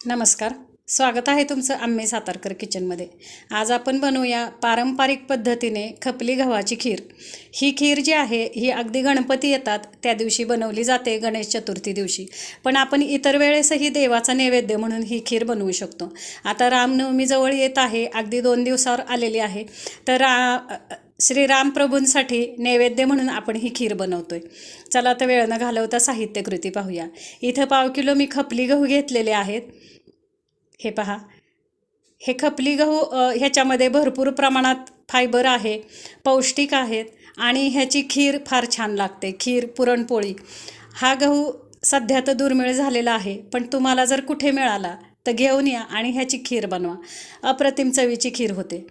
नमस्कार. स्वागत आहे तुमचं आम्ही सातारकर किचनमध्ये. आज आपण बनवूया पारंपरिक पद्धतीने खपली गव्हाची खीर. ही खीर जी आहे ही अगदी गणपती येतात त्या दिवशी बनवली जाते गणेश चतुर्थी दिवशी. पण आपण इतर वेळेसही देवाचा नैवेद्य म्हणून ही खीर बनवू शकतो. आता रामनवमी जवळ येत आहे अगदी दोन दिवसावर आलेली आहे. तर रा श्रीरामप्रभूंसाठी नैवेद्य म्हणून आपण ही खीर बनवतोय. चला तर वेळ न घालवता साहित्यकृती पाहूया. इथं पाव किलो मी खपली गहू घेतलेले आहेत. हे पहा. हे खपली गहू ह्याच्यामध्ये भरपूर प्रमाणात फायबर आहे पौष्टिक आहेत आणि ह्याची खीर फार छान लागते खीर पुरणपोळी. हा गहू सध्या तर दुर्मिळ झालेला आहे पण तुम्हाला जर कुठे मिळाला तर घेऊन या आणि ह्याची खीर बनवा. अप्रतिम चवीची खीर होते.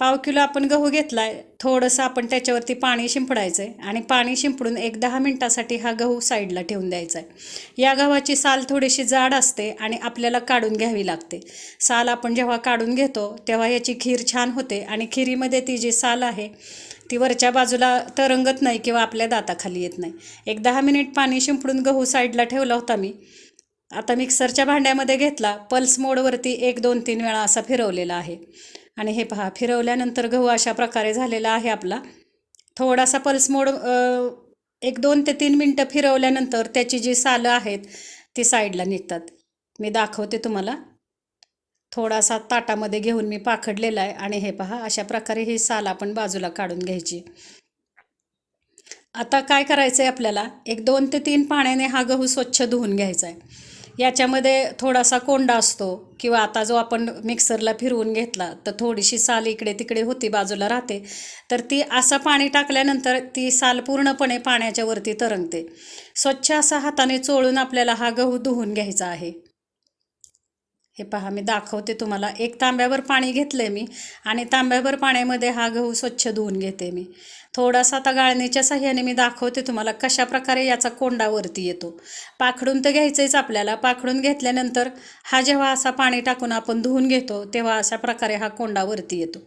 पाव किलो आपण गहू घेतला आहे थोडंसं आपण त्याच्यावरती पाणी शिंपडायचं आहे आणि पाणी शिंपडून एक दहा मिनटासाठी हा गहू साईडला ठेवून द्यायचा आहे या गव्हाची साल थोडीशी जाड असते आणि आपल्याला काढून घ्यावी लागते. साल आपण जेव्हा काढून घेतो तेव्हा याची खीर छान होते आणि खिरीमध्ये ती जी साल आहे ती वरच्या बाजूला तरंगत नाही किंवा आपल्या दाताखाली येत नाही. एक दहा मिनिट पाणी शिंपडून गहू साईडला ठेवला होता मी. आता मिक्सरच्या भांड्यामध्ये घेतला पल्स मोडवरती एक दोन तीन वेळा असा फिरवलेला आहे. आणि हे पहा फिरवल्यानंतर गहू अशा प्रकारे झालेला आहे आपला. थोडासा पल्स मोड एक दोन ते तीन मिनटं फिरवल्यानंतर त्याची जी सालं आहेत ती साईडला निघतात. मी दाखवते तुम्हाला. थोडासा ताटामध्ये घेऊन मी पाखडलेला आहे आणि हे पहा अशा प्रकारे ही साल आपण बाजूला काढून घ्यायची. आता काय करायचं आहे आपल्याला? एक दोन ते तीन पाण्याने हा गहू स्वच्छ धुवून घ्यायचा आहे. याच्यामध्ये थोडासा कोंडा असतो किंवा आता जो आपण मिक्सरला फिरवून घेतला तर थोडीशी साल इकडे तिकडे होती बाजूला राहते. तर ती असं पाणी टाकल्यानंतर ती साल पूर्णपणे पाण्याच्या वरती तरंगते. स्वच्छ असा हाताने चोळून आपल्याला हा गहू धुवून घ्यायचा आहे. हे पहा मी दाखवते तुम्हाला. एक तांब्यावर पाणी घेतलं आहे मी आणि तांब्याभर पाण्यामध्ये हा गहू स्वच्छ धुवून घेते मी. थोडासा आता गाळणीच्या साह्याने मी दाखवते तुम्हाला कशा प्रकारे याचा कोंडावरती येतो. पाखडून तर घ्यायचंच आपल्याला. पाखडून घेतल्यानंतर हा जेव्हा असा पाणी टाकून आपण धुवून घेतो तेव्हा अशा प्रकारे हा कोंडावरती येतो.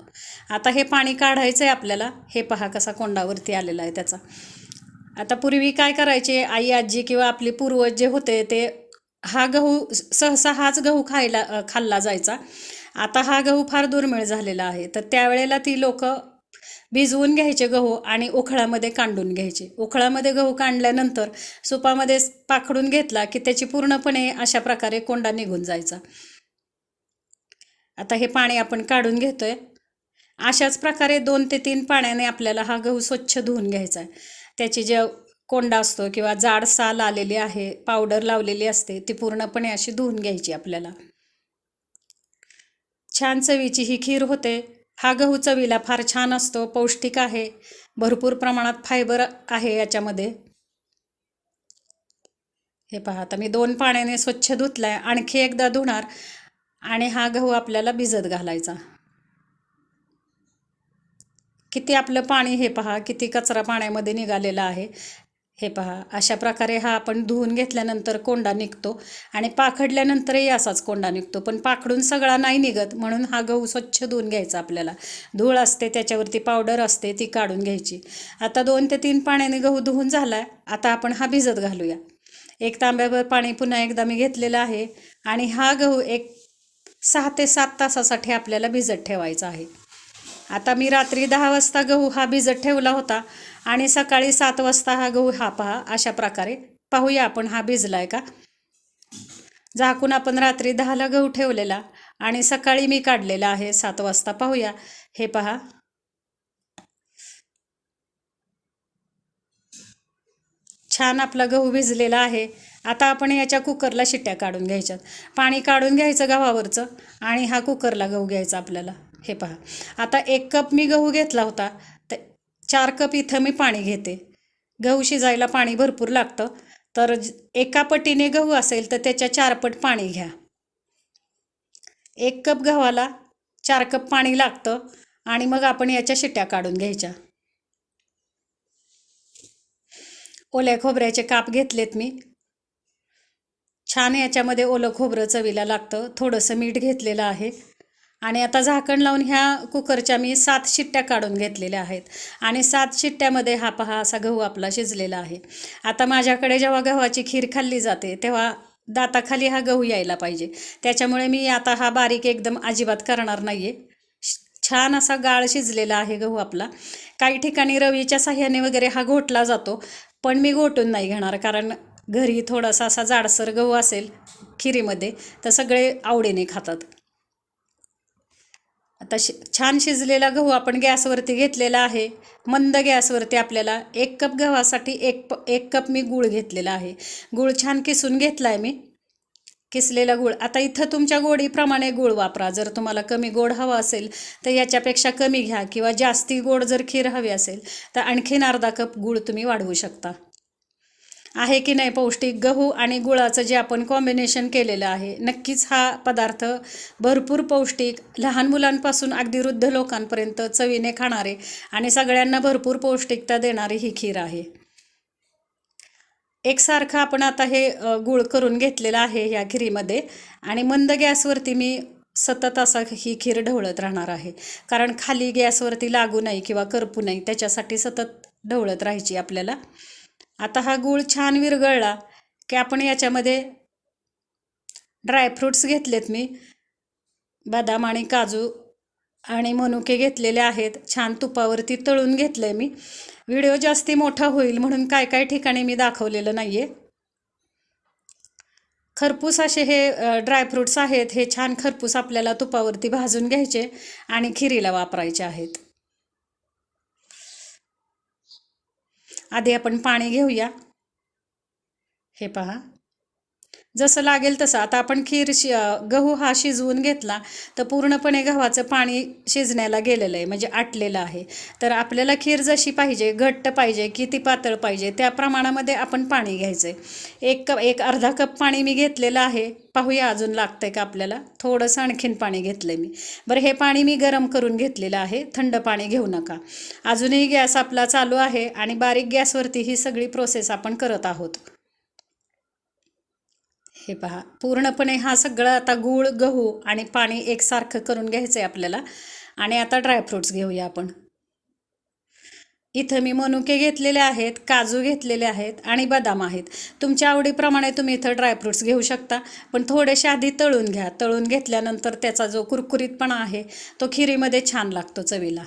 आता हे पाणी काढायचं आहे आपल्याला. हे पहा कसा कोंडावरती आलेला आहे त्याचा. आता पूर्वी काय करायचे? आई आजी किंवा आपले पूर्वज जे होते ते हा गहू सहसा हाच गहू खायला खाल्ला जायचा. आता हा गहू फार दुर्मिळ झालेला आहे. तर त्यावेळेला ती लोक भिजवून घ्यायचे गहू आणि उखळामध्ये कांडून घ्यायचे. उखळामध्ये गहू काढल्यानंतर सुपामध्ये पाखडून घेतला की त्याची पूर्णपणे अशा प्रकारे कोंडा निघून जायचा. आता हे पाणी आपण काढून घेतोय. अशाच प्रकारे दोन ते तीन पाण्याने आपल्याला हा गहू स्वच्छ धुवून घ्यायचा आहे. त्याची जे कोंडा असतो किंवा जाड साल आलेली आहे पावडर लावलेली असते ती पूर्णपणे अशी धुवून घ्यायची आपल्याला. छान चवीची ही खीर होते. हा गहू चवीला फार छान असतो पौष्टिक आहे. भरपूर प्रमाणात फायबर आहे याच्यामध्ये. हे पहा आता मी दोन पाण्याने स्वच्छ धुतलाय आणखी एकदा धुणार आणि हा गहू आपल्याला भिजत घालायचा. किती आपलं पाणी हे पहा किती कचरा पाण्यामध्ये निघालेला आहे. हे पहा अशा प्रकारे हा आपण धुवून घेतल्यानंतर कोंडा निघतो आणि पाखडल्यानंतरही असाच कोंडा निघतो. पण पाखडून सगळा नाही निघत म्हणून हा गहू स्वच्छ धुवून घ्यायचा आपल्याला. धूळ असते त्याच्यावरती पावडर असते ती काढून घ्यायची. आता दोन ते तीन पाण्याने गहू धुवून झाला आहे आता आपण हा भिजत घालूया. एक तांब्यावर पाणी पुन्हा एकदा मी घेतलेलं आहे आणि हा गहू एक सहा ते सात तासासाठी आपल्याला भिजत ठेवायचा आहे. आता मी रात्री दहा वाजता गहू हा भिजत ठेवला होता आणि सकाळी सात वाजता हा गहू हा पहा अशा प्रकारे पाहूया आपण हा भिजलाय का. झाकून आपण रात्री दहाला गहू ठेवलेला आणि सकाळी मी काढलेला आहे सात वाजता पाहूया. हे पहा. छान आपला गहू भिजलेला आहे. आता आपण याच्या कुकरला शिट्ट्या काढून घ्यायच्यात. पाणी काढून घ्यायचं गव्हावरचं आणि हा कुकरला गहू घ्यायचा आपल्याला. हे पहा. आता एक कप मी गहू घेतला होता. तर चार कप इथं मी पाणी घेते. गहू शिजायला पाणी भरपूर लागतं. तर एका पटीने गहू असेल तर त्याच्या चार पट पाणी घ्या. एक कप गव्हाला चार कप पाणी लागतं आणि मग आपण याच्या शिट्ट्या काढून घ्यायच्या. ओल्या खोबऱ्याचे काप घेतलेत मी. छान याच्यामध्ये ओलं खोबरं चवीला लागतं. थोडंसं मीठ घेतलेलं आहे. आणि आता झाकण लावून ह्या कुकरच्या मी सात शिट्ट्या काढून घेतलेल्या आहेत. आणि सात शिट्ट्यामध्ये हा पहा असा गहू आपला शिजलेला आहे. आता माझ्याकडे जेव्हा गव्हाची खीर खाल्ली जाते तेव्हा दाताखाली हा गहू यायला पाहिजे. त्याच्यामुळे मी आता हा बारीक एकदम अजिबात करणार नाही आहे छान असा गाळ शिजलेला आहे गहू आपला. काही ठिकाणी रवीच्या साह्याने वगैरे हा घोटला जातो पण मी घोटून नाही घेणार कारण घरी थोडासा असा जाडसर गहू असेल खिरीमध्ये तर सगळे आवडीने खातात. आता शि छान शिजलेला गहू आपण गॅसवरती घेतलेला आहे. मंद गॅसवरती आपल्याला एक कप गव्हासाठी एक प एक कप मी गूळ घेतलेला आहे. गूळ छान किसून घेतला आहे मी. किसलेला गूळ. आता इथं तुमच्या गोडीप्रमाणे गूळ वापरा. जर तुम्हाला कमी गोड हवा असेल तर याच्यापेक्षा कमी घ्या किंवा जास्ती गोड जर खीर हवी असेल तर आणखीन अर्धा कप गूळ तुम्ही वाढवू शकता. आहे की नाही पौष्टिक गहू आणि गुळाचं जे आपण कॉम्बिनेशन केलेलं आहे नक्कीच हा पदार्थ भरपूर पौष्टिक लहान मुलांपासून अगदी वृद्ध लोकांपर्यंत चवीने खाणारे आणि सगळ्यांना भरपूर पौष्टिकता देणारी ही खीर आहे. एकसारखं आपण आता हे गुळ करून घेतलेलं आहे ह्या खिरीमध्ये आणि मंद गॅसवरती मी सतत असा ही खीर ढवळत राहणार आहे. कारण खाली गॅसवरती लागू नाही किंवा करपू नाही त्याच्यासाठी सतत ढवळत राहायची आपल्याला. आता हा गूळ छान विरघळला की आपण याच्यामध्ये ड्रायफ्रूट्स घेतलेत मी. बदाम आणि काजू आणि मनुके घेतलेले आहेत. छान तुपावरती तळून घेतलं आहे मी. व्हिडिओ जास्ती मोठा होईल म्हणून काय काय ठिकाणी मी दाखवलेलं नाही आहे खरपूस असे हे ड्रायफ्रूट्स आहेत. हे छान खरपूस आपल्याला तुपावरती भाजून घ्यायचे आणि खिरीला वापरायचे आहेत. आधी आपण पाणी घेऊया. हे पहा. जसं लागेल तसं. आता आपण खीर शि गहू हा शिजवून घेतला तर पूर्णपणे गव्हाचं पाणी शिजण्याला गेलेलं आहे म्हणजे आटलेलं आहे. तर आपल्याला खीर जशी पाहिजे घट्ट पाहिजे किती पातळ पाहिजे त्या प्रमाणामध्ये आपण पाणी घ्यायचं आहे एक कप एक अर्धा कप पाणी मी घेतलेलं आहे. पाहूया अजून लागतं आहे का आपल्याला. थोडंसं आणखीन पाणी घेतलं आहे मी. बरं हे पाणी मी गरम करून घेतलेलं आहे. थंड पाणी घेऊ नका. अजूनही गॅस आपला चालू आहे आणि बारीक गॅसवरती ही सगळी प्रोसेस आपण करत आहोत. हे पहा. पूर्णपणे हा सगळा आता गूळ गहू आणि पाणी एकसारखं करून घ्यायचं आहे आपल्याला. आणि आता ड्रायफ्रूट्स घेऊया आपण. इथं मी मनुके घेतलेले आहेत काजू घेतलेले आहेत आणि बदाम आहेत. तुमच्या आवडीप्रमाणे तुम्ही इथं ड्रायफ्रूट्स घेऊ शकता. पण थोडेसे आधी तळून घ्या. तळून घेतल्यानंतर त्याचा जो कुरकुरीतपणा आहे तो खिरीमध्ये छान लागतो चवीला.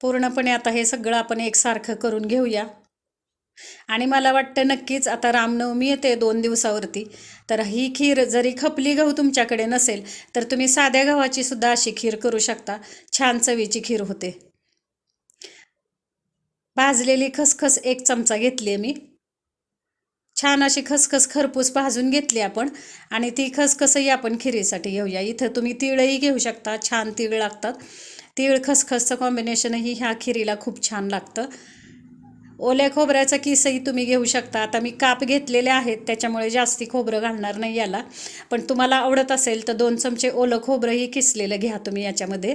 पूर्णपणे आता हे सगळं आपण एकसारखं करून घेऊया. आणि मला वाटतं नक्कीच आता रामनवमी येते दोन दिवसावरती. तर ही खीर जरी खपली गहू तुमच्याकडे नसेल तर तुम्ही साध्या गव्हाची सुद्धा अशी खीर करू शकता. छान चवीची खीर होते. भाजलेली खसखस एक चमचा घेतली आहे मी. छान अशी खसखस खरपूस भाजून घेतली आपण. आणि ती खसखसही आपण खिरीसाठी घेऊया. इथं तुम्ही तिळही घेऊ शकता. छान तीळ लागतात. तीळ खसखसचं कॉम्बिनेशनही ह्या खिरीला खूप छान लागतं. ओल्या खोबऱ्याचा किसही तुम्ही घेऊ शकता. आता मी काप घेतलेले आहेत त्याच्यामुळे जास्ती खोबरं घालणार नाही याला. पण तुम्हाला आवडत असेल तर दोन चमचे ओलं खोबरंही किसलेलं घ्या तुम्ही याच्यामध्ये.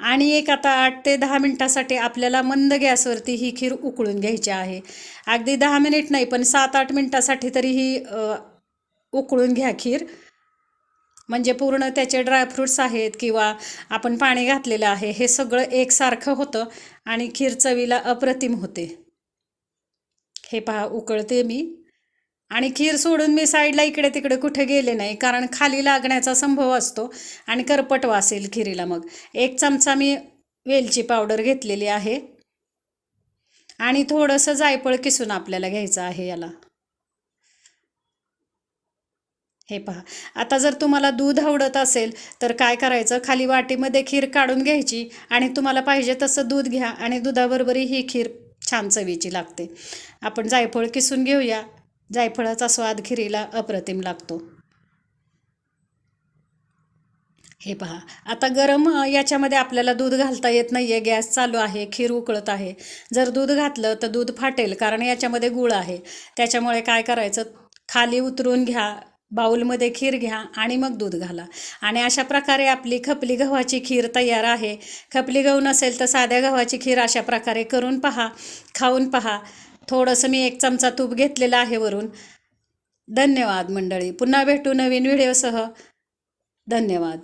आणि एक आता आठ ते दहा मिनटासाठी आपल्याला मंद गॅसवरती ही खीर उकळून घ्यायची आहे. अगदी दहा मिनिट नाही पण सात आठ मिनटासाठी तरी ही उकळून घ्या खीर. म्हणजे पूर्ण त्याचे ड्रायफ्रूट्स आहेत किंवा आपण पाणी घातलेलं आहे हे सगळं एकसारखं होतं आणि खीर चवीला अप्रतिम होते. हे पहा उकळते मी. आणि खीर सोडून मी साईडला इकडे तिकडे कुठे गेले नाही कारण खाली लागण्याचा संभव असतो आणि करपट वासेल खिरीला मग. एक चमचा मी वेलची पावडर घेतलेली आहे. आणि थोडंसं जायफळ किसून आपल्याला घ्यायचं आहे याला. हे पहा. आता जर तुम्हाला दूध आवडत असेल तर काय करायचं? खाली वाटीमध्ये खीर काढून घ्यायची आणि तुम्हाला पाहिजे तसं दूध घ्या आणि दुधाबरोबरही ही खीर छान चवीची लागते. आपण जायफळ किसून घेऊया. जायफळाचा स्वाद खिरीला अप्रतिम लागतो. हे पहा. आता गरम याच्यामध्ये आपल्याला दूध घालता येत नाही आहे गॅस चालू आहे. खीर उकळत आहे. जर दूध घातलं तर दूध फाटेल कारण याच्यामध्ये गुळ आहे. त्याच्यामुळे काय करायचं? खाली उतरून घ्या. बाऊलमध्ये खीर घ्या आणि मग दूध घाला. आणि अशा प्रकारे आपली खपली गव्हाची खीर तयार आहे. खपली गहू नसेल तर साध्या गव्हाची खीर अशा प्रकारे करून पहा खाऊन पहा. थोडंसं मी एक चमचा तूप घेतलेला आहे वरून. धन्यवाद मंडळी. पुन्हा भेटू नवीन व्हिडिओसह. धन्यवाद.